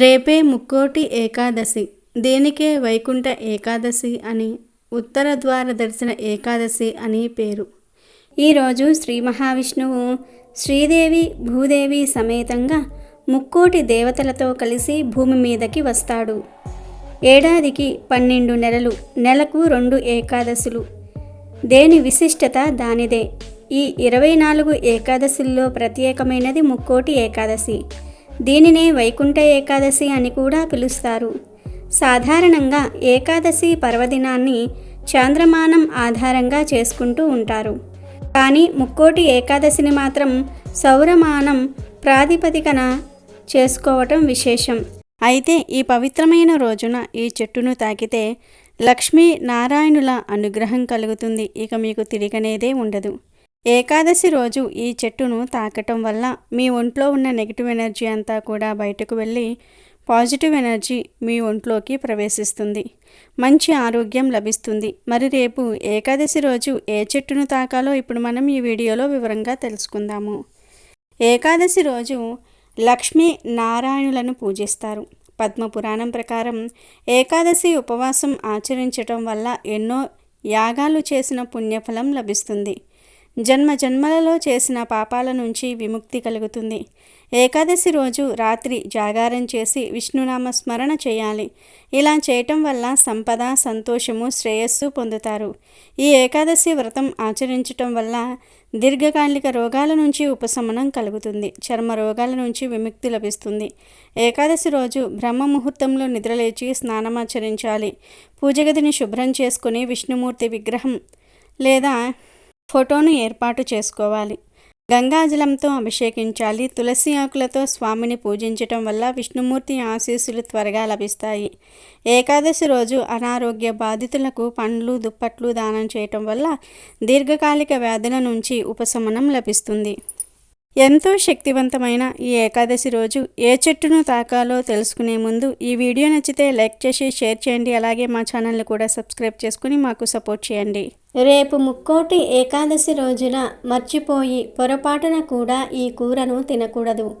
రేపే ముక్కోటి ఏకాదశి. దేనికే వైకుంఠ ఏకాదశి అని ఉత్తర ద్వార దర్శన ఏకాదశి అని పేరు. ఈరోజు శ్రీ మహావిష్ణువు శ్రీదేవి భూదేవి సమేతంగా ముక్కోటి దేవతలతో కలిసి భూమి మీదకి వస్తాడు. ఏడాదికి పన్నెండు నెలలు నెలకు రెండు ఏకాదశులు. దేని విశిష్టత దానిదే. ఈ ఇరవై నాలుగు ఏకాదశుల్లో ప్రత్యేకమైనది ముక్కోటి ఏకాదశి. దీనినే వైకుంఠ ఏకాదశి అని కూడా పిలుస్తారు. సాధారణంగా ఏకాదశి పర్వదినాన్ని చాంద్రమానం ఆధారంగా చేసుకుంటూ ఉంటారు. కానీ ముక్కోటి ఏకాదశిని మాత్రం సౌరమానం ప్రాతిపదికన చేసుకోవటం విశేషం. అయితే ఈ పవిత్రమైన రోజున ఈ చెట్టును తాకితే లక్ష్మీ నారాయణుల అనుగ్రహం కలుగుతుంది. ఇక మీకు తిరిగనేదే ఉండదు. ఏకాదశి రోజు ఈ చెట్టును తాకటం వల్ల మీ ఒంట్లో ఉన్న నెగిటివ్ ఎనర్జీ అంతా కూడా బయటకు వెళ్ళి పాజిటివ్ ఎనర్జీ మీ ఒంట్లోకి ప్రవేశిస్తుంది. మంచి ఆరోగ్యం లభిస్తుంది. మరి రేపు ఏకాదశి రోజు ఏ చెట్టును తాకాలో ఇప్పుడు మనం ఈ వీడియోలో వివరంగా తెలుసుకుందాము. ఏకాదశి రోజు లక్ష్మీ నారాయణులను పూజిస్తారు. పద్మపురాణం ప్రకారం ఏకాదశి ఉపవాసం ఆచరించటం వల్ల ఎన్నో యాగాలు చేసిన పుణ్యఫలం లభిస్తుంది. జన్మ జన్మలలో చేసిన పాపాల నుంచి విముక్తి కలుగుతుంది. ఏకాదశి రోజు రాత్రి జాగారం చేసి విష్ణునామ స్మరణ చేయాలి. ఇలా చేయటం వల్ల సంపద సంతోషము శ్రేయస్సు పొందుతారు. ఈ ఏకాదశి వ్రతం ఆచరించటం వల్ల దీర్ఘకాలిక రోగాల నుంచి ఉపశమనం కలుగుతుంది. చర్మ రోగాల నుంచి విముక్తి లభిస్తుంది. ఏకాదశి రోజు బ్రహ్మ ముహూర్తంలో నిద్రలేచి స్నానమాచరించాలి. పూజగదిని శుభ్రం చేసుకుని విష్ణుమూర్తి విగ్రహం లేదా ఫోటోను ఏర్పాటు చేసుకోవాలి. గంగాజలంతో అభిషేకించాలి. తులసి ఆకులతో స్వామిని పూజించటం వల్ల విష్ణుమూర్తి ఆశీస్సులు త్వరగా లభిస్తాయి. ఏకాదశి రోజు అనారోగ్య బాధితులకు పండ్లు దుప్పట్లు దానం చేయటం వల్ల దీర్ఘకాలిక వ్యాధుల నుంచి ఉపశమనం లభిస్తుంది. ఎంతో శక్తివంతమైన ఈ ఏకాదశి రోజు ఏ చెట్టును తాకాలో తెలుసుకునే ముందు ఈ వీడియో నచ్చితే లైక్ చేసి షేర్ చేయండి. అలాగే మా ఛానల్ని కూడా సబ్స్క్రైబ్ చేసుకుని మాకు సపోర్ట్ చేయండి. రేపు ముక్కోటి ఏకాదశి రోజున మర్చిపోయి పొరపాటున కూడా ఈ కూరను తినకూడదు.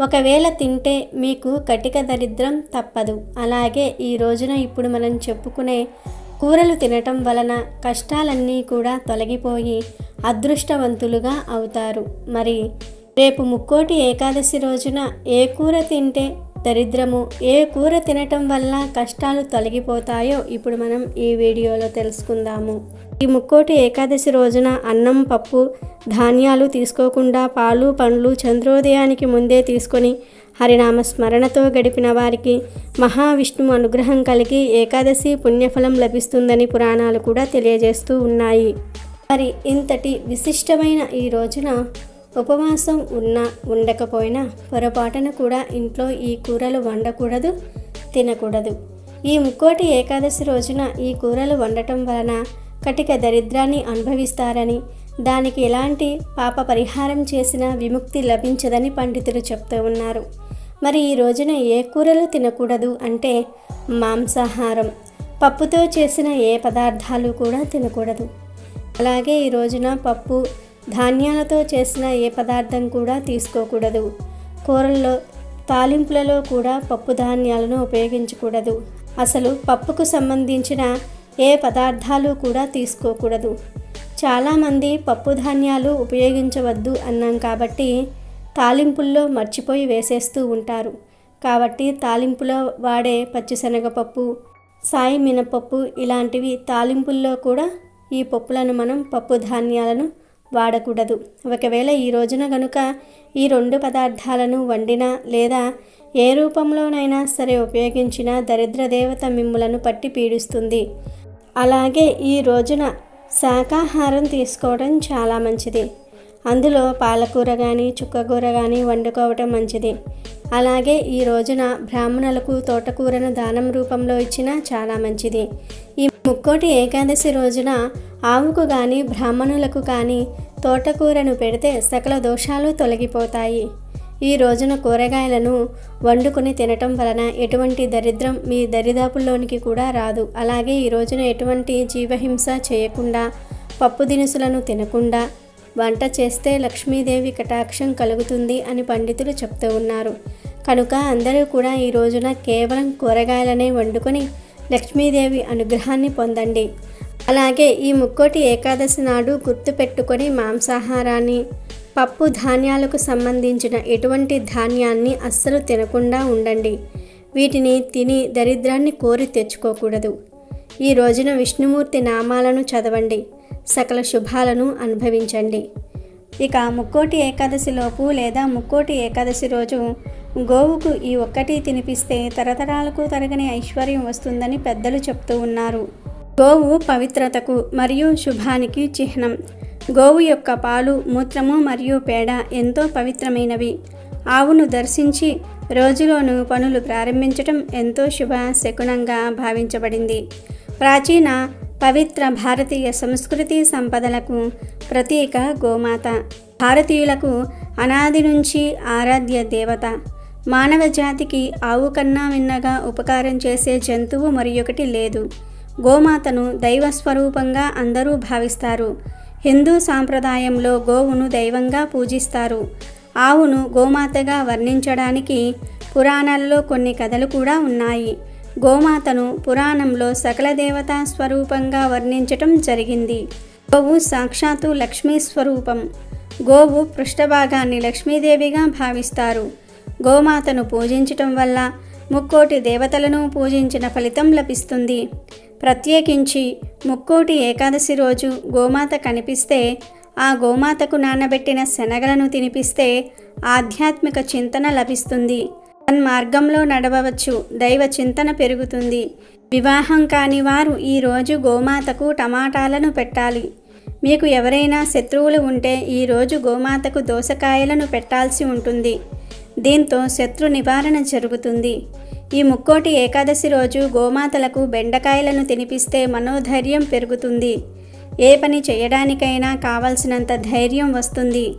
ఒకవేళ తింటే మీకు కటిక దరిద్రం తప్పదు. అలాగే ఈ రోజున ఇప్పుడు మనం చెప్పుకునే కూరలు తినటం వలన కష్టాలన్నీ కూడా తొలగిపోయి అదృష్టవంతులుగా అవుతారు. మరి రేపు ముక్కోటి ఏకాదశి రోజున ఏ కూర తింటే దరిద్రము ఏ కూర తినటం వల్ల కష్టాలు తొలగిపోతాయో ఇప్పుడు మనం ఈ వీడియోలో తెలుసుకుందాము. ఈ ముక్కోటి ఏకాదశి రోజున అన్నం పప్పు ధాన్యాలు తీసుకోకుండా పాలు పండ్లు చంద్రోదయానికి ముందే తీసుకొని హరినామ స్మరణతో గడిపిన వారికి మహావిష్ణువు అనుగ్రహం కలిగి ఏకాదశి పుణ్యఫలం లభిస్తుందని పురాణాలు కూడా తెలియజేస్తూ ఉన్నాయి. మరి ఇంతటి విశిష్టమైన ఈ రోజున ఉపవాసం ఉన్నా ఉండకపోయినా పొరపాటున కూడా ఇంట్లో ఈ కూరలు వండకూడదు తినకూడదు. ఈ ముక్కోటి ఏకాదశి రోజున ఈ కూరలు వండటం వలన కటిక దరిద్రాన్ని అనుభవిస్తారని దానికి ఎలాంటి పాప పరిహారం చేసినా విముక్తి లభించదని పండితులు చెప్తూ ఉన్నారు. మరి ఈ రోజున ఏ కూరలు తినకూడదు అంటే మాంసాహారం. పప్పుతో చేసిన ఏ పదార్థాలు కూడా తినకూడదు. అలాగే ఈ రోజున పప్పు ధాన్యాలతో చేసిన ఏ పదార్థం కూడా తీసుకోకూడదు. కూరల్లో తాలింపులలో కూడా పప్పు ధాన్యాలను ఉపయోగించకూడదు. అసలు పప్పుకు సంబంధించిన ఏ పదార్థాలు కూడా తీసుకోకూడదు. చాలామంది పప్పు ధాన్యాలు ఉపయోగించవద్దు అన్నాం కాబట్టి తాలింపుల్లో మర్చిపోయి వేసేస్తూ ఉంటారు. కాబట్టి తాలింపులో వాడే పచ్చిశనగపప్పు సాయి మినపప్పు ఇలాంటివి తాలింపుల్లో కూడా ఈ పప్పులను మనం పప్పు ధాన్యాలను వాడకూడదు. ఒకవేళ ఈ రోజున గనుక ఈ రెండు పదార్థాలను వండినా లేదా ఏ రూపంలోనైనా సరే ఉపయోగించిన దరిద్ర దేవత మిమ్ములను పట్టి పీడిస్తుంది. అలాగే ఈ రోజున శాకాహారం తీసుకోవడం చాలా మంచిది. అందులో పాలకూర కానీ చుక్కకూర కానీ వండుకోవటం మంచిది. అలాగే ఈ రోజున బ్రాహ్మణులకు తోటకూరను దానం రూపంలో ఇచ్చినా చాలా మంచిది. ఈ ముక్కోటి ఏకాదశి రోజున ఆవుకు కానీ బ్రాహ్మణులకు కానీ తోటకూరను పెడితే సకల దోషాలు తొలగిపోతాయి. ఈ రోజున కూరగాయలను వండుకొని తినటం వలన ఎటువంటి దరిద్రం మీ దరిదాపుల్లోనికి కూడా రాదు. అలాగే ఈ రోజున ఎటువంటి జీవహింస చేయకుండా పప్పు దినుసులను తినకుండా వంట చేస్తే లక్ష్మీదేవి కటాక్షం కలుగుతుంది అని పండితులు చెప్తూ ఉన్నారు. కనుక అందరూ కూడా ఈ రోజున కేవలం కూరగాయలనే వండుకొని లక్ష్మీదేవి అనుగ్రహాన్ని పొందండి. అలాగే ఈ ముక్కోటి ఏకాదశి నాడు గుర్తుపెట్టుకొని మాంసాహారాన్ని పప్పు ధాన్యాలకు సంబంధించిన ఎటువంటి ధాన్యాన్ని అస్సలు తినకుండా ఉండండి. వీటిని తిని దరిద్రాన్ని కోరి తెచ్చుకోకూడదు. ఈ రోజున విష్ణుమూర్తి నామాలను చదవండి. సకల శుభాలను అనుభవించండి. ఇక ముక్కోటి ఏకాదశిలోపు లేదా ముక్కోటి ఏకాదశి రోజు గోవుకు ఈ ఒక్కటి తినిపిస్తే తరతరాలకు తరగని ఐశ్వర్యం వస్తుందని పెద్దలు చెప్తూ ఉన్నారు. గోవు పవిత్రతకు మరియు శుభానికి చిహ్నం. గోవు యొక్క పాలు మూత్రము మరియు పేడ ఎంతో పవిత్రమైనవి. ఆవును దర్శించి రోజులోను పనులు ప్రారంభించటం ఎంతో శుభ శకునంగా భావించబడింది. ప్రాచీన పవిత్ర భారతీయ సంస్కృతి సంపదలకు ప్రతీక గోమాత. భారతీయులకు అనాది నుంచి ఆరాధ్య దేవత. మానవ జాతికి ఆవు కన్నా విన్నగా ఉపకారం చేసే జంతువు మరి ఒకటి లేదు. గోమాతను దైవ స్వరూపంగా అందరూ భావిస్తారు. హిందూ సాంప్రదాయంలో గోవును దైవంగా పూజిస్తారు. ఆవును గోమాతగా వర్ణించడానికి పురాణాల్లో కొన్ని కథలు కూడా ఉన్నాయి. గోమాతను పురాణంలో సకల దేవతా స్వరూపంగా వర్ణించటం జరిగింది. గోవు సాక్షాత్తు లక్ష్మీ స్వరూపం. గోవు పృష్ఠభాగాన్ని లక్ష్మీదేవిగా భావిస్తారు. గోమాతను పూజించటం వల్ల ముక్కోటి దేవతలను పూజించిన ఫలితం లభిస్తుంది. ప్రత్యేకించి ముక్కోటి ఏకాదశి రోజు గోమాత కనిపిస్తే ఆ గోమాతకు నానబెట్టిన శనగలను తినిపిస్తే ఆధ్యాత్మిక చింతన లభిస్తుంది. మార్గంలో నడవవచ్చు దైవ చింతన పెరుగుతుంది. వివాహం కాని వారు ఈరోజు గోమాతకు టమాటాలను పెట్టాలి. మీకు ఎవరైనా శత్రువులు ఉంటే ఈరోజు గోమాతకు దోసకాయలను పెట్టాల్సి ఉంటుంది. దీంతో శత్రు నివారణ జరుగుతుంది. ఈ ముక్కోటి ఏకాదశి రోజు గోమాతలకు బెండకాయలను తినిపిస్తే మనోధైర్యం పెరుగుతుంది. ఏ పని చేయడానికైనా కావలసినంత ధైర్యం వస్తుంది.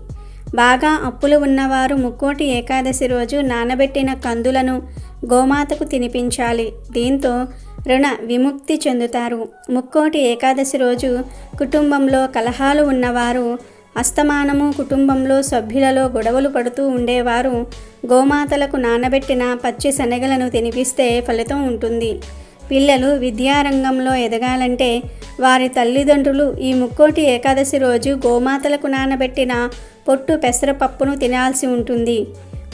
బాగా అప్పులు ఉన్నవారు ముక్కోటి ఏకాదశి రోజు నానబెట్టిన కందులను గోమాతకు తినిపించాలి. దీంతో రుణ విముక్తి చెందుతారు. ముక్కోటి ఏకాదశి రోజు కుటుంబంలో కలహాలు ఉన్నవారు అస్తమానము కుటుంబంలో సభ్యులలో గొడవలు పడుతూ ఉండేవారు. గోమాతలకు నానబెట్టిన పచ్చి శనగలను తినిపిస్తే ఫలితం ఉంటుంది. పిల్లలు విద్యారంగంలో ఎదగాలంటే వారి తల్లిదండ్రులు ఈ ముక్కోటి ఏకాదశి రోజు గోమాతలకు నానబెట్టిన పొట్టు పెసరపప్పును తినాల్సి ఉంటుంది.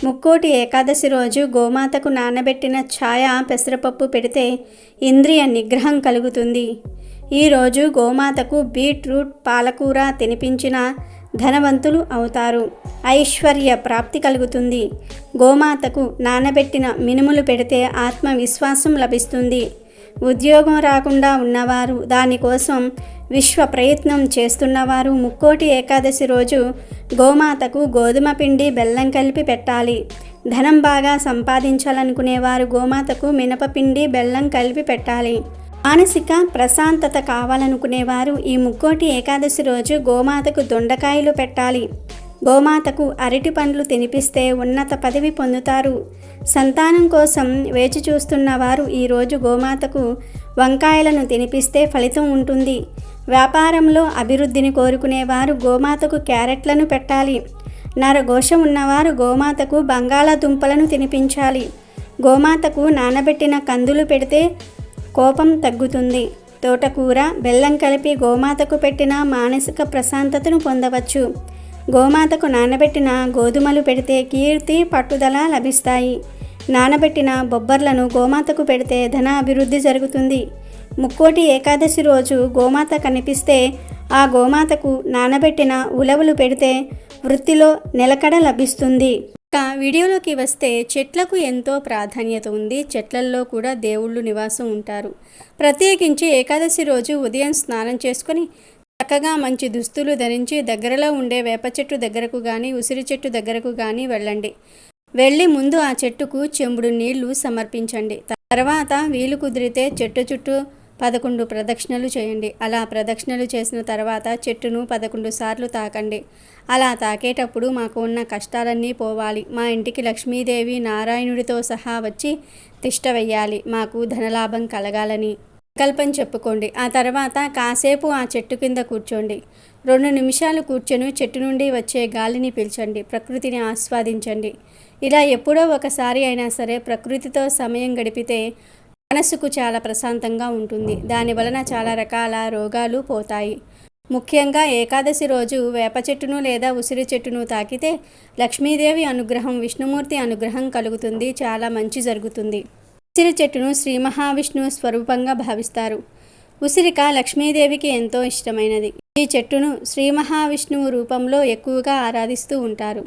ముక్కోటి ఏకాదశి రోజు గోమాతకు నానబెట్టిన ఛాయ పెసరపప్పు పెడితే ఇంద్రియ నిగ్రహం కలుగుతుంది. ఈరోజు గోమాతకు బీట్రూట్ పాలకూర తినిపించిన ధనవంతులు అవుతారు. ఐశ్వర్య ప్రాప్తి కలుగుతుంది. గోమాతకు నానబెట్టిన మినుములు పెడితే ఆత్మవిశ్వాసం లభిస్తుంది. ఉద్యోగం రాకుండా ఉన్నవారు దానికోసం విశ్వ ప్రయత్నం చేస్తున్నవారు ముక్కోటి ఏకాదశి రోజు గోమాతకు గోధుమ పిండి బెల్లం కలిపి పెట్టాలి. ధనం బాగా సంపాదించాలనుకునేవారు గోమాతకు మినపపిండి బెల్లం కలిపి పెట్టాలి. మానసిక ప్రశాంతత కావాలనుకునేవారు ఈ ముక్కోటి ఏకాదశి రోజు గోమాతకు దొండకాయలు పెట్టాలి. గోమాతకు అరటి పండ్లు తినిపిస్తే ఉన్నత పదవి పొందుతారు. సంతానం కోసం వేచి చూస్తున్న వారు ఈరోజు గోమాతకు వంకాయలను తినిపిస్తే ఫలితం ఉంటుంది. వ్యాపారంలో అభివృద్ధిని కోరుకునేవారు గోమాతకు క్యారెట్లను పెట్టాలి. నరఘోషం ఉన్నవారు గోమాతకు బంగాళాదుంపలను తినిపించాలి. గోమాతకు నానబెట్టిన కందులు పెడితే కోపం తగ్గుతుంది. తోటకూర బెల్లం కలిపి గోమాతకు పెట్టిన మానసిక ప్రశాంతతను పొందవచ్చు. గోమాతకు నానబెట్టిన గోధుమలు పెడితే కీర్తి పట్టుదల లభిస్తాయి. నానబెట్టిన బొబ్బర్లను గోమాతకు పెడితే ధన అభివృద్ధి జరుగుతుంది. ముక్కోటి ఏకాదశి రోజు గోమాత కనిపిస్తే ఆ గోమాతకు నానబెట్టిన ఉలవలు పెడితే వృత్తిలో నిలకడ లభిస్తుంది. ఇక వీడియోలోకి వస్తే చెట్లకు ఎంతో ప్రాధాన్యత ఉంది. చెట్లల్లో కూడా దేవుళ్ళు నివాసం ఉంటారు. ప్రత్యేకించి ఏకాదశి రోజు ఉదయం స్నానం చేసుకొని చక్కగా మంచి దుస్తులు ధరించి దగ్గరలో ఉండే వేప చెట్టు దగ్గరకు కానీ ఉసిరి చెట్టు దగ్గరకు కానీ వెళ్ళండి. వెళ్ళి ముందు ఆ చెట్టుకు చెంబుడు నీళ్ళు సమర్పించండి. తర్వాత వీలు కుదిరితే చెట్టు చుట్టూ పదకొండు ప్రదక్షిణలు చేయండి. అలా ప్రదక్షిణలు చేసిన తర్వాత చెట్టును పదకొండు సార్లు తాకండి. అలా తాకేటప్పుడు మాకు ఉన్న కష్టాలన్నీ పోవాలి. మా ఇంటికి లక్ష్మీదేవి నారాయణుడితో సహా వచ్చి తిష్ట వెయ్యాలి. మాకు ధనలాభం కలగాలని సంకల్పం చెప్పుకోండి. ఆ తర్వాత కాసేపు ఆ చెట్టు కింద కూర్చోండి. రెండు నిమిషాలు కూర్చొని చెట్టు నుండి వచ్చే గాలిని పీల్చండి. ప్రకృతిని ఆస్వాదించండి. ఇలా ఎప్పుడో ఒకసారి అయినా సరే ప్రకృతితో సమయం గడిపితే మనసుకు చాలా ప్రశాంతంగా ఉంటుంది. దాని వలన చాలా రకాల రోగాలు పోతాయి. ముఖ్యంగా ఏకాదశి రోజు వేప చెట్టును లేదా ఉసిరి చెట్టును తాకితే లక్ష్మీదేవి అనుగ్రహం విష్ణుమూర్తి అనుగ్రహం కలుగుతుంది. చాలా మంచి జరుగుతుంది. ఉసిరి చెట్టును శ్రీ మహావిష్ణువు స్వరూపంగా భావిస్తారు. ఉసిరిక లక్ష్మీదేవికి ఎంతో ఇష్టమైనది. ఈ చెట్టును శ్రీ మహావిష్ణువు రూపంలో ఎక్కువగా ఆరాధిస్తూ ఉంటారు.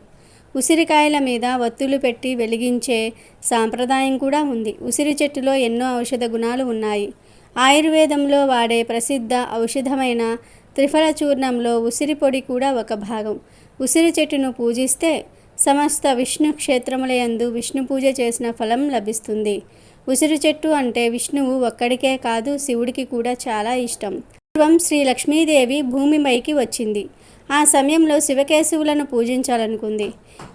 ఉసిరికాయల మీద ఒత్తులు పెట్టి వెలిగించే సాంప్రదాయం కూడా ఉంది. ఉసిరి చెట్టులో ఎన్నో ఔషధ గుణాలు ఉన్నాయి. ఆయుర్వేదంలో వాడే ప్రసిద్ధ ఔషధమైన త్రిఫల చూర్ణంలో ఉసిరి పొడి కూడా ఒక భాగం. ఉసిరి చెట్టును పూజిస్తే సమస్త విష్ణు క్షేత్రములయందు విష్ణు పూజ చేసిన ఫలం లభిస్తుంది. ఉసిరి చెట్టు అంటే విష్ణువు ఒక్కడికే కాదు శివుడికి కూడా చాలా ఇష్టం. పూర్వం శ్రీ లక్ష్మీదేవి భూమిపైకి వచ్చింది. ఆ సమయంలో శివకేశవులను పూజించాలనుకుంది.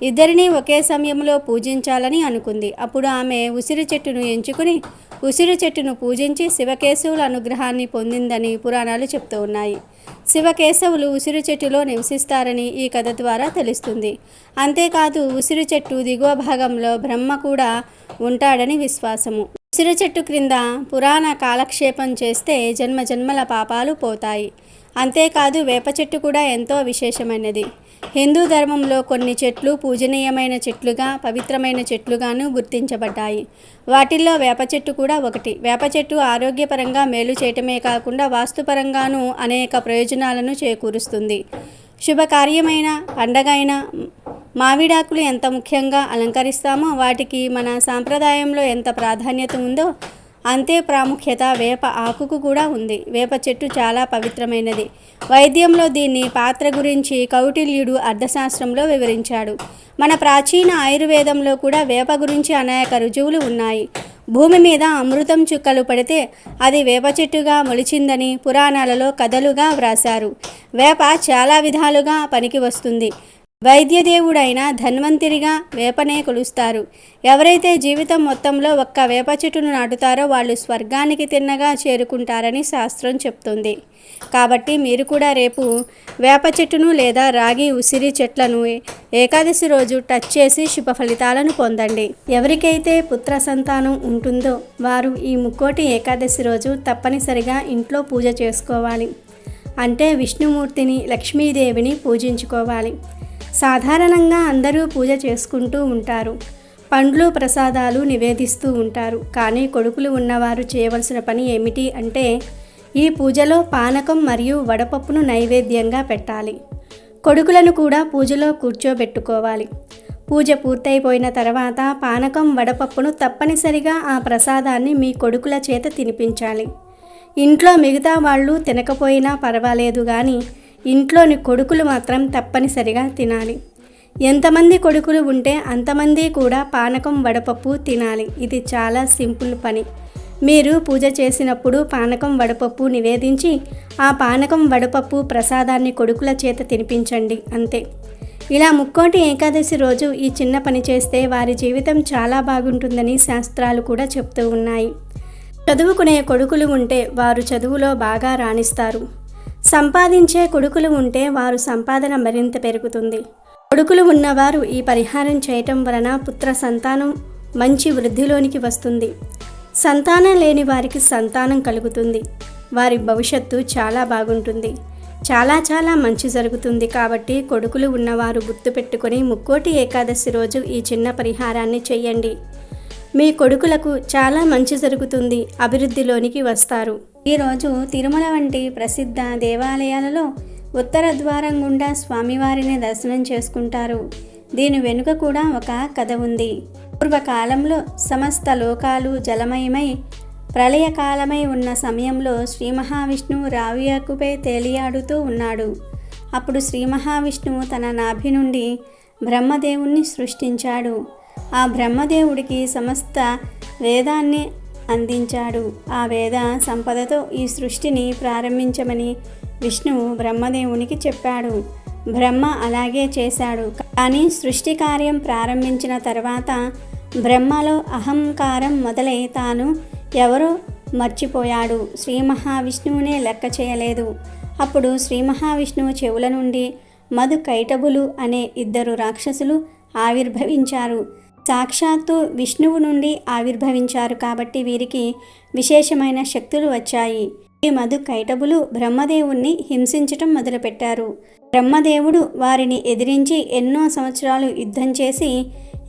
ఇద్దరిని ఒకే సమయంలో పూజించాలని అనుకుంది. అప్పుడు ఆమె ఉసిరి చెట్టును ఎంచుకుని ఉసిరి చెట్టును పూజించి శివకేశవుల అనుగ్రహాన్ని పొందిందని పురాణాలు చెప్తూ ఉన్నాయి. శివకేశవులు ఉసిరి చెట్టులో నివసిస్తారని ఈ కథ ద్వారా తెలుస్తుంది. అంతేకాదు ఉసిరి చెట్టు దిగువ భాగంలో బ్రహ్మ కూడా ఉంటాడని విశ్వాసము. ఉసిరి చెట్టు క్రింద పురాణ కాలక్షేపం చేస్తే జన్మ జన్మల పాపాలు పోతాయి. అంతేకాదు వేప చెట్టు కూడా ఎంతో విశేషమైనది. హిందూ ధర్మంలో కొన్ని చెట్లు పూజనీయమైన చెట్లుగా పవిత్రమైన చెట్లుగాను గుర్తించబడ్డాయి. వాటిల్లో వేప చెట్టు కూడా ఒకటి. వేప చెట్టు ఆరోగ్యపరంగా మేలు చేయటమే కాకుండా వాస్తుపరంగాను అనేక ప్రయోజనాలను చేకూరుస్తుంది. శుభకార్యమైన పండగైన మావిడాకులు ఎంత ముఖ్యంగా అలంకరిస్తామో వాటికి మన సాంప్రదాయంలో ఎంత ప్రాధాన్యత ఉందో అంతే ప్రాముఖ్యత వేప ఆకుకు కూడా ఉంది. వేప చెట్టు చాలా పవిత్రమైనది. వైద్యంలో దీన్ని పాత్ర గురించి కౌటిల్యుడు అర్థశాస్త్రంలో వివరించాడు. మన ప్రాచీన ఆయుర్వేదంలో కూడా వేప గురించి అనేక రుజువులు ఉన్నాయి. భూమి మీద అమృతం చుక్కలు పడితే అది వేప చెట్టుగా మొలిచిందని పురాణాలలో కథలుగా వ్రాశారు. వేప చాలా విధాలుగా పనికి వస్తుంది వైద్యదేవుడైన ధన్వంతరిగా వేపనే కొలుస్తారు. ఎవరైతే జీవితం మొత్తంలో ఒక్క వేప చెట్టును నాటుతారో వాళ్ళు స్వర్గానికి తిన్నగా చేరుకుంటారని శాస్త్రం చెప్తుంది. కాబట్టి మీరు కూడా రేపు వేప చెట్టును లేదా రాగి ఉసిరి చెట్లను ఏకాదశి రోజు టచ్ చేసి శుభ ఫలితాలను పొందండి. ఎవరికైతే పుత్ర సంతానం ఉంటుందో వారు ఈ ముక్కోటి ఏకాదశి రోజు తప్పనిసరిగా ఇంట్లో పూజ చేసుకోవాలి. అంటే విష్ణుమూర్తిని లక్ష్మీదేవిని పూజించుకోవాలి. సాధారణంగా అందరూ పూజ చేసుకుంటూ ఉంటారు. పండ్లు ప్రసాదాలు నివేదిస్తూ ఉంటారు. కానీ కొడుకులు ఉన్నవారు చేయవలసిన పని ఏమిటి అంటే ఈ పూజలో పానకం మరియు వడపప్పును నైవేద్యంగా పెట్టాలి. కొడుకులను కూడా పూజలో కూర్చోబెట్టుకోవాలి. పూజ పూర్తయిపోయిన తర్వాత పానకం వడపప్పును తప్పనిసరిగా ఆ ప్రసాదాన్ని మీ కొడుకుల చేత తినిపించాలి. ఇంట్లో మిగతా వాళ్ళు తినకపోయినా పర్వాలేదు కానీ ఇంట్లోని కొడుకులు మాత్రం తప్పనిసరిగా తినాలి. ఎంతమంది కొడుకులు ఉంటే అంతమంది కూడా పానకం వడపప్పు తినాలి. ఇది చాలా సింపుల్ పని. మీరు పూజ చేసినప్పుడు పానకం వడపప్పు నివేదించి ఆ పానకం వడపప్పు ప్రసాదాన్ని కొడుకుల చేత తినిపించండి. అంతే. ఇలా ముక్కోటి ఏకాదశి రోజు ఈ చిన్న పని చేస్తే వారి జీవితం చాలా బాగుంటుందని శాస్త్రాలు కూడా చెప్తూ ఉన్నాయి. చదువుకునే కొడుకులు ఉంటే వారు చదువులో బాగా రాణిస్తారు. సంపాదించే కొడుకులు ఉంటే వారు సంపాదన మరింత పెరుగుతుంది. కొడుకులు ఉన్నవారు ఈ పరిహారం చేయటం వలన పుత్ర సంతానం మంచి వృద్ధిలోనికి వస్తుంది. సంతానం లేని వారికి సంతానం కలుగుతుంది. వారి భవిష్యత్తు చాలా బాగుంటుంది. చాలా చాలా మంచి జరుగుతుంది కాబట్టి కొడుకులు ఉన్నవారు గుర్తుపెట్టుకొని ముక్కోటి ఏకాదశి రోజు ఈ చిన్న పరిహారాన్ని చేయండి మీ కొడుకులకు చాలా మంచి జరుగుతుంది. అభివృద్ధిలోనికి వస్తారు. ఈరోజు తిరుమల వంటి ప్రసిద్ధ దేవాలయాలలో ఉత్తర ద్వారం గుండా స్వామివారిని దర్శనం చేసుకుంటారు. దీని వెనుక కూడా ఒక కథ ఉంది. పూర్వకాలంలో సమస్త లోకాలు జలమయమై ప్రళయకాలమై ఉన్న సమయంలో శ్రీ మహావిష్ణువు రావియాకుపై తేలియాడుతూ ఉన్నాడు. అప్పుడు శ్రీ మహావిష్ణువు తన నాభి నుండి బ్రహ్మదేవుణ్ణి సృష్టించాడు. ఆ బ్రహ్మదేవుడికి సమస్త వేదాన్ని అందించాడు. ఆ వేద సంపదతో ఈ సృష్టిని ప్రారంభించమని విష్ణువు బ్రహ్మదేవునికి చెప్పాడు. బ్రహ్మ అలాగే చేశాడు. కానీ సృష్టి కార్యం ప్రారంభించిన తర్వాత బ్రహ్మలో అహంకారం మొదలై తాను ఎవరో మర్చిపోయాడు. శ్రీ మహావిష్ణువునే లెక్క చేయలేదు. అప్పుడు శ్రీ మహావిష్ణువు చెవుల నుండి మధు కైటబులు అనే ఇద్దరు రాక్షసులు ఆవిర్భవించారు. సాక్షాత్తు విష్ణువు నుండి ఆవిర్భవించారు కాబట్టి వీరికి విశేషమైన శక్తులు వచ్చాయి. ఈ మధు కైటబులు బ్రహ్మదేవుణ్ణి హింసించటం మొదలుపెట్టారు. బ్రహ్మదేవుడు వారిని ఎదిరించి ఎన్నో సంవత్సరాలు యుద్ధం చేసి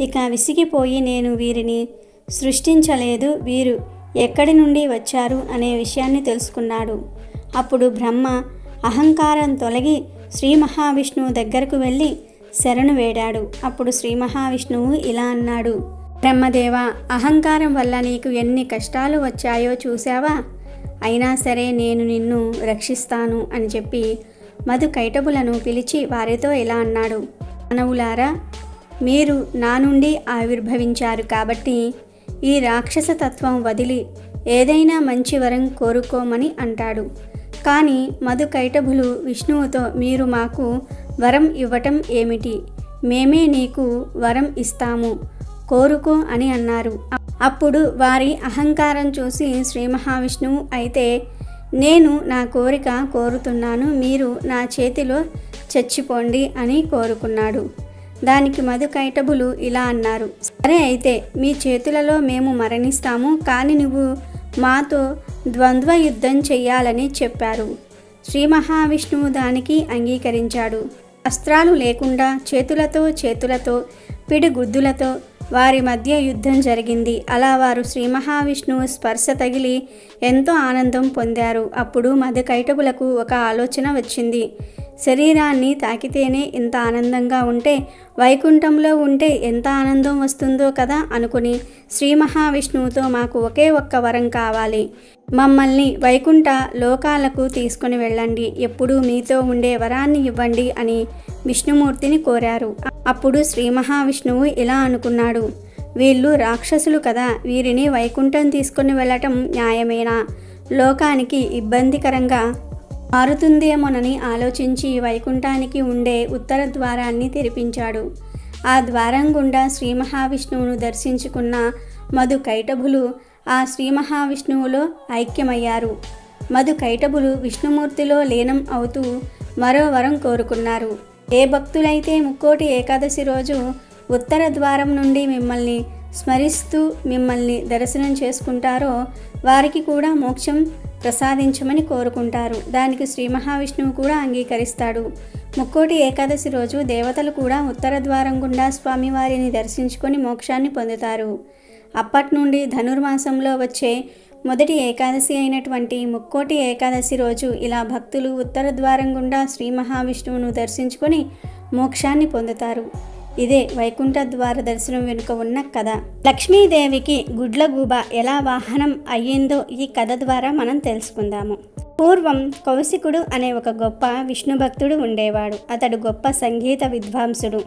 ఇక విసిగిపోయి నేను వీరిని సృష్టించలేదు వీరు ఎక్కడి నుండి వచ్చారు అనే విషయాన్ని తెలుసుకున్నాడు. అప్పుడు బ్రహ్మ అహంకారం తొలగి శ్రీ మహావిష్ణువు దగ్గరకు వెళ్ళి శరణు వేడాడు. అప్పుడు శ్రీ మహావిష్ణువు ఇలా అన్నాడు. బ్రహ్మదేవ అహంకారం వల్ల నీకు ఎన్ని కష్టాలు వచ్చాయో చూశావా? అయినా సరే నేను నిన్ను రక్షిస్తాను అని చెప్పి మధు కైటబులను పిలిచి వారితో ఇలా అన్నాడు. మానవులారా మీరు నా నుండి ఆవిర్భవించారు కాబట్టి ఈ రాక్షస తత్వం వదిలి ఏదైనా మంచి వరం కోరుకోమని అంటాడు. కానీ మధు కైటభులు విష్ణువుతో మీరు మాకు వరం ఇవ్వటం ఏమిటి? మేమే నీకు వరం ఇస్తాము. కోరుకో అని అన్నారు. అప్పుడు వారి అహంకారం చూసి శ్రీ మహావిష్ణువు అయితే నేను నా కోరిక కోరుతున్నాను మీరు నా చేతిలో చచ్చిపోండి అని కోరుకున్నాడు. దానికి మధు కైటబులు ఇలా అన్నారు. సరే అయితే మీ చేతులలో మేము మరణిస్తాము కానీ నువ్వు మాతో ద్వంద్వ యుద్ధం చెయ్యాలని చెప్పారు. శ్రీ మహావిష్ణువు దానికి అంగీకరించాడు. అస్త్రాలు లేకుండా చేతులతో చేతులతో పిడిగుద్దులతో వారి మధ్య యుద్ధం జరిగింది. అలా వారు శ్రీ మహావిష్ణువు స్పర్శ తగిలి ఎంతో ఆనందం పొందారు. అప్పుడు మధుకైటకులకు ఒక ఆలోచన వచ్చింది. శరీరాన్ని తాకితేనే ఇంత ఆనందంగా ఉంటే వైకుంఠంలో ఉంటే ఎంత ఆనందం వస్తుందో కదా అనుకుని శ్రీ మహావిష్ణువుతో మాకు ఒకే ఒక్క వరం కావాలి. మమ్మల్ని వైకుంఠ లోకాలకు తీసుకుని వెళ్ళండి. ఎప్పుడూ మీతో ఉండే వరాన్ని ఇవ్వండి అని విష్ణుమూర్తిని కోరారు. అప్పుడు శ్రీ మహావిష్ణువు ఇలా అనుకున్నాడు. వీళ్ళు రాక్షసులు కదా వీరిని వైకుంఠం తీసుకుని వెళ్ళటం న్యాయమేనా? లోకానికి ఇబ్బందికరంగా మారుతుందేమోనని ఆలోచించి వైకుంఠానికి ఉండే ఉత్తర ద్వారాన్ని తెరిపించాడు. ఆ ద్వారం గుండా శ్రీ మహావిష్ణువును దర్శించుకున్న మధు కైటభులు ఆ శ్రీ మహావిష్ణువులో ఐక్యమయ్యారు. మధు కైటభులు విష్ణుమూర్తిలో లీనం అవుతూ మరో వరం కోరుకున్నారు. ఏ భక్తులైతే ముక్కోటి ఏకాదశి రోజు ఉత్తర ద్వారం నుండి మిమ్మల్ని స్మరిస్తూ మిమ్మల్ని దర్శనం చేసుకుంటారో వారికి కూడా మోక్షం ప్రసాదించమని కోరుకుంటారు. దానికి శ్రీ మహావిష్ణువు కూడా అంగీకరిస్తాడు. ముక్కోటి ఏకాదశి రోజు దేవతలు కూడా ఉత్తర ద్వారం గుండా స్వామివారిని దర్శించుకొని మోక్షాన్ని పొందుతారు. అప్పటి నుండి ధనుర్మాసంలో వచ్చే మొదటి ఏకాదశి అయినటువంటి ముక్కోటి ఏకాదశి రోజు ఇలా భక్తులు ఉత్తర ద్వారం గుండా శ్రీ మహావిష్ణువును దర్శించుకొని మోక్షాన్ని పొందుతారు. ఇదే వైకుంఠ ద్వార దర్శనం వెనుక ఉన్న కథ. లక్ష్మీదేవికి గుడ్లగూబ ఎలా వాహనం అయ్యిందో ఈ కథ ద్వారా మనం తెలుసుకుందాము. పూర్వం కౌశికుడు అనే ఒక గొప్ప విష్ణు భక్తుడు ఉండేవాడు. అతడు గొప్ప సంగీత విద్వాంసుడు.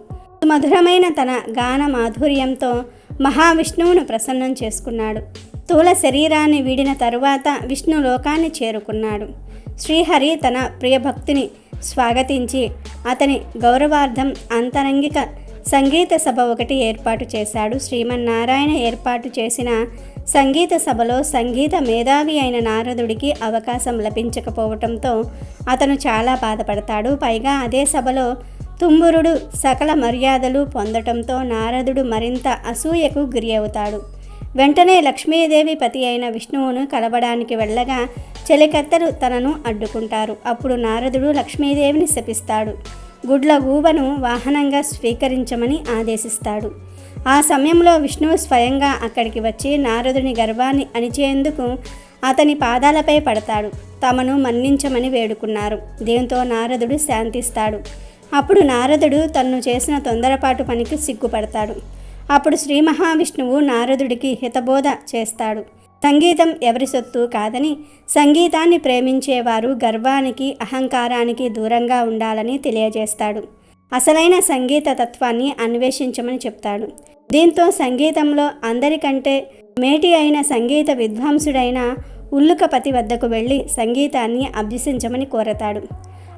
మధురమైన తన గాన మాధుర్యంతో మహావిష్ణువును ప్రసన్నం చేసుకున్నాడు. స్థూల శరీరాన్ని వీడిన తరువాత విష్ణు లోకాన్ని చేరుకున్నాడు. శ్రీహరి తన ప్రియభక్తిని స్వాగతించి అతని గౌరవార్థం అంతరంగిక సంగీత సభ ఒకటి ఏర్పాటు చేశాడు. శ్రీమన్నారాయణ ఏర్పాటు చేసిన సంగీత సభలో సంగీత మేధావి అయిన నారదుడికి అవకాశం లభించకపోవటంతో అతను చాలా బాధపడతాడు. పైగా అదే సభలో తుంబురుడు సకల మర్యాదలు పొందటంతో నారదుడు మరింత అసూయకు గురి అవుతాడు. వెంటనే లక్ష్మీదేవి పతి అయిన విష్ణువును కలవడానికి వెళ్ళగా చెలికత్తెలు తనను అడ్డుకుంటారు. అప్పుడు నారదుడు లక్ష్మీదేవిని శపిస్తాడు. గుడ్ల ఊబను వాహనంగా స్వీకరించమని ఆదేశిస్తాడు. ఆ సమయంలో విష్ణువు స్వయంగా అక్కడికి వచ్చి నారదుని గర్వాన్ని అణిచేందుకు అతని పాదాలపై పడతాడు. తమను మన్నించమని వేడుకున్నారు. దీంతో నారదుడు శాంతిస్తాడు. అప్పుడు నారదుడు తన్ను చేసిన తొందరపాటు పనికి సిగ్గుపడతాడు. అప్పుడు శ్రీ మహావిష్ణువు నారదుడికి హితబోధ చేస్తాడు. సంగీతం ఎవరి సొత్తు కాదని సంగీతాన్ని ప్రేమించేవారు గర్వానికి అహంకారానికి దూరంగా ఉండాలని తెలియజేస్తాడు. అసలైన సంగీత తత్వాన్ని అన్వేషించమని చెప్తాడు. దీంతో సంగీతంలో అందరికంటే మేటి అయిన సంగీత విద్వాంసుడైన ఉల్లుకపతి వద్దకు వెళ్ళి సంగీతాన్ని అభ్యసించమని కోరతాడు.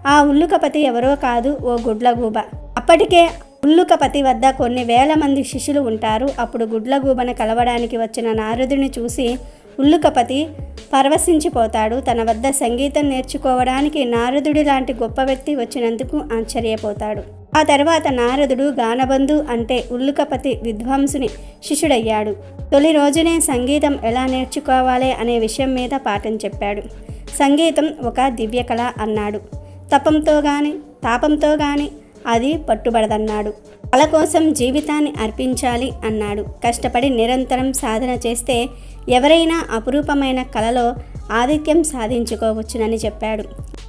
ఆ ఉల్లుకపతి ఎవరో కాదు ఓ గుడ్లగూబ. అప్పటికే ఉల్లుకపతి వద్ద కొన్ని వేల మంది శిష్యులు ఉంటారు. అప్పుడు గుడ్లగూబన కలవడానికి వచ్చిన నారదుని చూసి ఉల్లుకపతి పరవశించిపోతాడు. తన వద్ద సంగీతం నేర్చుకోవడానికి నారదుడి లాంటి గొప్ప వ్యక్తి వచ్చినందుకు ఆశ్చర్యపోతాడు. ఆ తర్వాత నారదుడు గానబంధు అంటే ఉల్లుకపతి విద్వాంసుని శిష్యుడయ్యాడు. తొలి రోజునే సంగీతం ఎలా నేర్చుకోవాలి అనే విషయం మీద పాఠం చెప్పాడు. సంగీతం ఒక దివ్యకళ అన్నాడు. తపంతో కానీ తాపంతో కానీ అది పట్టుబడదన్నాడు. కళ కోసం జీవితాన్ని అర్పించాలి అన్నాడు. కష్టపడి నిరంతరం సాధన చేస్తే ఎవరైనా అపురూపమైన కళలో ఆధిక్యం సాధించుకోవచ్చునని చెప్పాడు.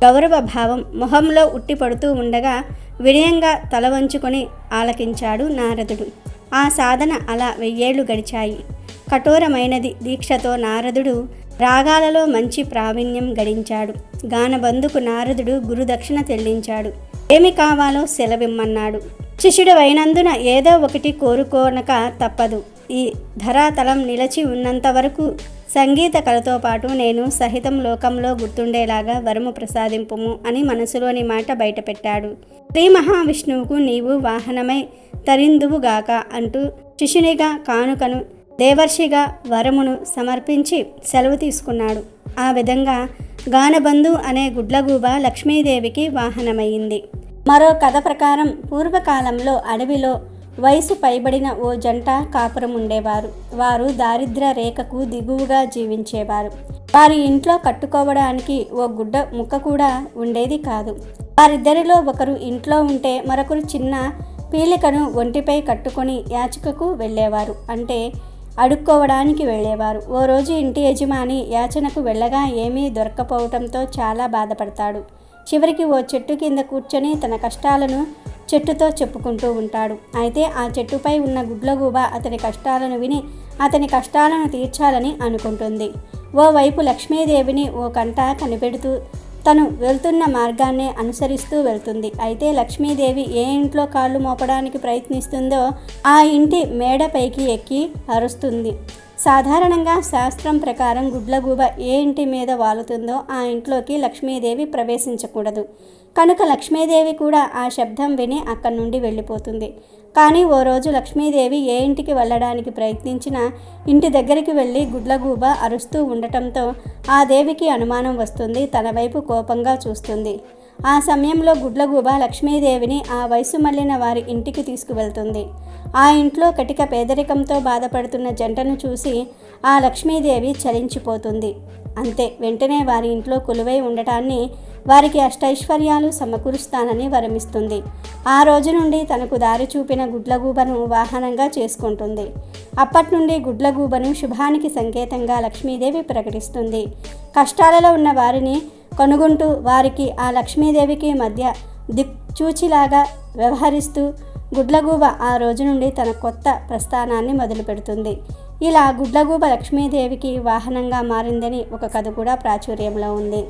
గౌరవ భావం మొహంలో ఉట్టిపడుతూ ఉండగా వినయంగా తల వంచుకొని ఆలకించాడు నారదుడు. ఆ సాధన అలా వెయ్యేళ్ళు గడిచాయి. కఠోరమైనది దీక్షతో నారదుడు రాగాలలో మంచి ప్రావీణ్యం గడించాడు. గానబందుకు నారదుడు గురుదక్షిణ చెల్లించాడు ఏమి కావాలో సెలవిమ్మన్నాడు. శిష్యుడు అయినందున ఏదో ఒకటి కోరుకోనక తప్పదు. ఈ ధరాతలం నిలచి ఉన్నంత వరకు సంగీత కళతో పాటు నేను సహితం లోకంలో గుర్తుండేలాగా వరము ప్రసాదింపుము అని మనసులోని మాట బయటపెట్టాడు. శ్రీ మహావిష్ణువుకు నీవు వాహనమై తరిందువుగాక అంటూ శిష్యునిగా కానుకను దేవర్షిగా వరమును సమర్పించి సెలవు తీసుకున్నాడు. ఆ విధంగా గానబంధు అనే గుడ్లగూబ లక్ష్మీదేవికి వాహనమైంది మరో కథ ప్రకారం పూర్వకాలంలో అడవిలో వయసు పైబడిన ఓ జంట కాపురం ఉండేవారు వారు దారిద్ర్య రేఖకు దిగువగా జీవించేవారు. వారి ఇంట్లో కట్టుకోవడానికి ఓ గుడ్డ ముక్క కూడా ఉండేది కాదు. వారిద్దరిలో ఒకరు ఇంట్లో ఉంటే మరొకరు చిన్న పీలికను ఒంటిపై కట్టుకొని యాచకకు వెళ్ళేవారు. అంటే అడుక్కోవడానికి వెళ్ళేవారు. ఓ రోజు ఇంటి యజమాని యాచనకు వెళ్ళగా ఏమీ దొరక్కపోవటంతో చాలా బాధపడతాడు. చివరికి ఓ చెట్టు కింద కూర్చొని తన కష్టాలను చెట్టుతో చెప్పుకుంటూ ఉంటాడు. అయితే ఆ చెట్టుపై ఉన్న గుడ్లగూబ అతని కష్టాలను విని అతని కష్టాలను తీర్చాలని అనుకుంటుంది. ఓవైపు లక్ష్మీదేవిని ఓ కంట కనిపెడుతూ తను వెళ్తున్న మార్గాన్నే అనుసరిస్తూ వెళ్తుంది. అయితే లక్ష్మీదేవి ఏ ఇంట్లో కాళ్ళు మోపడానికి ప్రయత్నిస్తుందో ఆ ఇంటి మేడపైకి ఎక్కి అరుస్తుంది. సాధారణంగా శాస్త్రం ప్రకారం గుడ్లగూబ ఏ ఇంటి మీద వాలుతుందో ఆ ఇంట్లోకి లక్ష్మీదేవి ప్రవేశించకూడదు. కనుక లక్ష్మీదేవి కూడా ఆ శబ్దం విని అక్కడి నుండి వెళ్ళిపోతుంది. కానీ ఓ రోజు లక్ష్మీదేవి ఏ ఇంటికి వెళ్ళడానికి ప్రయత్నించినా ఇంటి దగ్గరికి వెళ్ళి గుడ్లగూబ అరుస్తూ ఉండటంతో ఆ దేవికి అనుమానం వస్తుంది తన వైపు కోపంగా చూస్తుంది. ఆ సమయంలో గుడ్లగూబ లక్ష్మీదేవిని ఆ వయసు మళ్ళిన వారి ఇంటికి తీసుకువెళ్తుంది. ఆ ఇంట్లో కటిక పేదరికంతో బాధపడుతున్న జంటను చూసి ఆ లక్ష్మీదేవి చలించిపోతుంది. అంతే వెంటనే వారి ఇంట్లో కొలువై ఉండటాన్ని వారికి అష్టైశ్వర్యాలు సమకూరుస్తానని వరమిస్తుంది. ఆ రోజు నుండి తనకు దారి చూపిన గుడ్లగూబను వాహనంగా చేసుకుంటుంది. అప్పటి నుండి గుడ్లగూబను శుభానికి సంకేతంగా లక్ష్మీదేవి ప్రకటిస్తుంది. కష్టాలలో ఉన్న వారిని కనుగొంటూ వారికి ఆ లక్ష్మీదేవికి మధ్య దిక్చూచిలాగా వ్యవహరిస్తూ గుడ్లగూబ ఆ రోజు నుండి తన కొత్త ప్రస్థానాన్ని మొదలుపెడుతుంది. ఇలా గుడ్లగూబ లక్ష్మీదేవికి వాహనంగా మారిందని ఒక కథ కూడా ప్రాచుర్యంలో ఉంది.